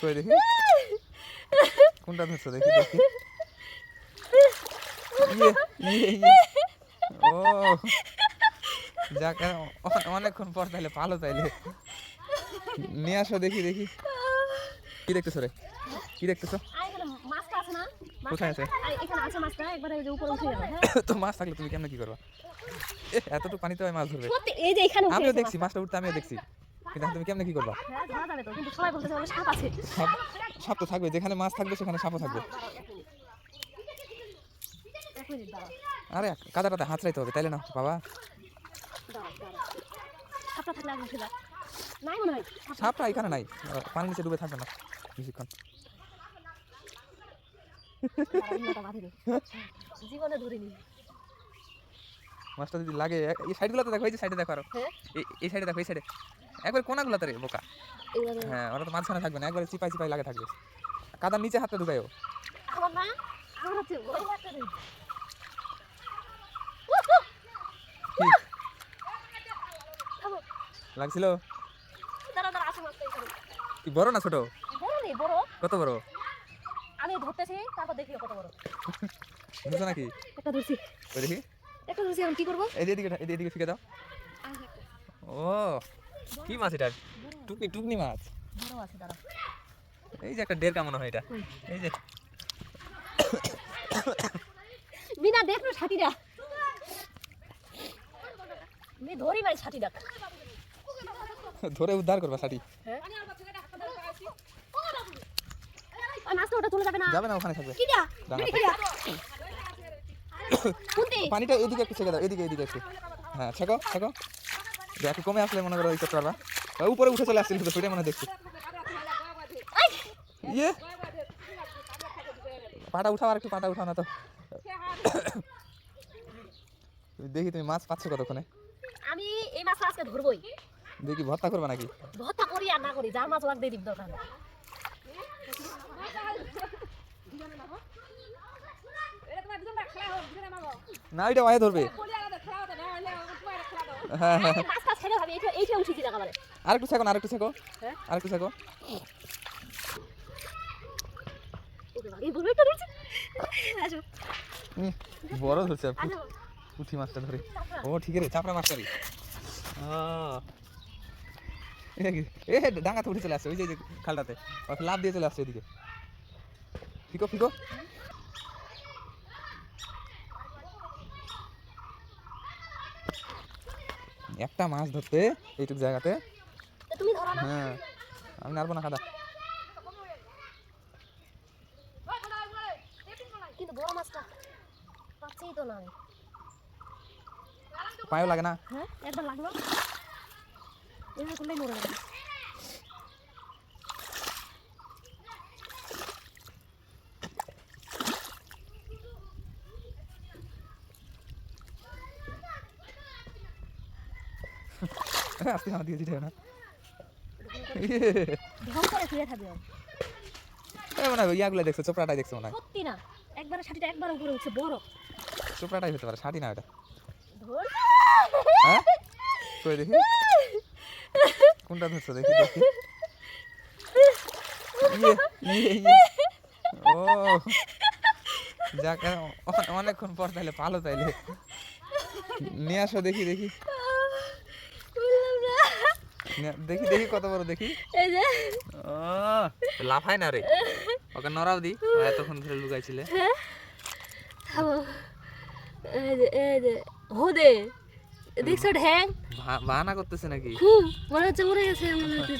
কই দেখি। কোনটা ধরছো? দেখি দেখি। ইয়ে ইয়ে ইয়ে। ও। যাক অনেকক্ষণ পর তাইলে পালো তাইলে। নিয়ে আসো দেখি দেখি। কি দেখতেছো রে? কি দেখতেছো? কোথায় আছে? হ্যাঁ। তো মাছ থাকলে তুমি কেমনে কি করবা? এতটুকু পানিতে মাছ ধরবে। আমিও দেখছি মাছটা উঠতে আমিও দেখছি। কিন্তু তুমি কেমনে কি করবা? হ্যাঁ সাপ তো থাকবে যেখানে মাছ থাকবে সেখানে সাপও থাকবে। আরে কাদাটাতে হাত রাইতে হবে তাইলে না বাবা। সাপটা এখানে নাই পানির নিচে ডুবে থাকবে না বেশিক্ষণ। বাঁধি জীবনে ধরিনি। মাছটা যদি লাগে এই সাইডগুলোতে দেখো এই যে সাইডে দেখো আরও। হ্যাঁ। এই সাইডে দেখো এই সাইডে একবার কোনাগুলোতে রে বোকা। হ্যাঁ ওরা তো মাঝখানে থাকবে না একবার চিপাই চিপাই লাগে থাকবে। কাদার নিচে হাতটা ঢুকায়ও। লাগছিল। কি বড় না ছোট? বড় কত বড়? আমি ধরতেছি তারপর দেখি কত বড়। বুঝছ নাকি? একটা ধরছি। দেখি। একটা ধরছি এখন কি করব? এই যে এই যে ফিকে দাও। ও কি মাছ এটা? টুকনি টুকনি মাছ। বড় আছে দাঁড়া এই যে একটা মনে হয় এটা। এই যে। বিনা দেখ না ছাতিটা। আমি ধরি ভাই ছাতিটা। ধরে উদ্ধার করবা সাটি হ্যাঁ। মাছটা ওটা চলে যাবে না। যাবে না ওখানে থাকবে। কিটা পানিটা এদিকে একটু ছেঁকে দাও এদিকে এদিকে একটু। হ্যাঁ ছেঁকো ছেঁকো। একটু কমে আসলে মনে করো ওই করতে পারবা উপরে উঠে চলে আসছিল তো সেটাই মনে দেখছি। ইয়ে! পাটা উঠাও আর একটু পাটা উঠাও না তো। দেখি তুমি মাছ পাচ্ছ কতক্ষণে? আমি এই মাছ আজকে ধরবই। দেখি ভর্তা করবা নাকি? ভর্তা করি আর না করি যা মাছ দিয়ে দিব দরকার। না এটা ওয়াই ধরবে। হ্যাঁ হ্যাঁ। এই মাছটা ছেড়ে ভাবি এইটা এইটা উঠেছি দেখা আর একটু ছেঁকো না আর একটু ছেঁকো। হ্যাঁ আর একটু ছেঁকো বড় ধরছে আসো। মাছটা ধরে। ও ঠিক রে চাপড়া মাছ ধরি এ ডাঙাতে উঠে চলে আসছে ওই যে খালটাতে। লাভ দিয়ে চলে আসছে এদিকে ফিকো ফিকো। একটা মাছ ধরতে এইটুক জায়গাতে। হ্যাঁ আমি নাড়বো না কাদা কিন্তু বড় মাছটা পাচ্ছেই তো না পায়েও লাগে না। হ্যাঁ একবার লাগল। এভাবে করলেই মরে যাবে। আস্তে না ঢং করে শুয়ে থাকবে মনে হয় ইয়াগুলো দেখছ চোপড়াটাই দেখছ মনে হয়। সত্যি না একবারে ছাটিটা একবার উপরে উঠছে বড়। চোপড়াটাই হতে পারে শাড়ি না ওটা হ্যাঁ? কই দেখি? কোনটা ধরছো দেখি দেখি। ইয়ে ইয়ে ইয়ে। ও যাক অনেকক্ষণ পর তাইলে পালো তাইলে। নিয়ে আসো দেখি দেখি। দেখি দেখি কত বড় দেখি। এই যে। ও লাফায় না রে। ওকে নরাও দি। এতক্ষণ ধরে লুকাইছিলে। থামো। এই যে এই যে। হোদে দেখছ ঢ্যাং বাহানা করতেছে নাকি? হুম মনে হচ্ছে মরে গেছে মনে হচ্ছে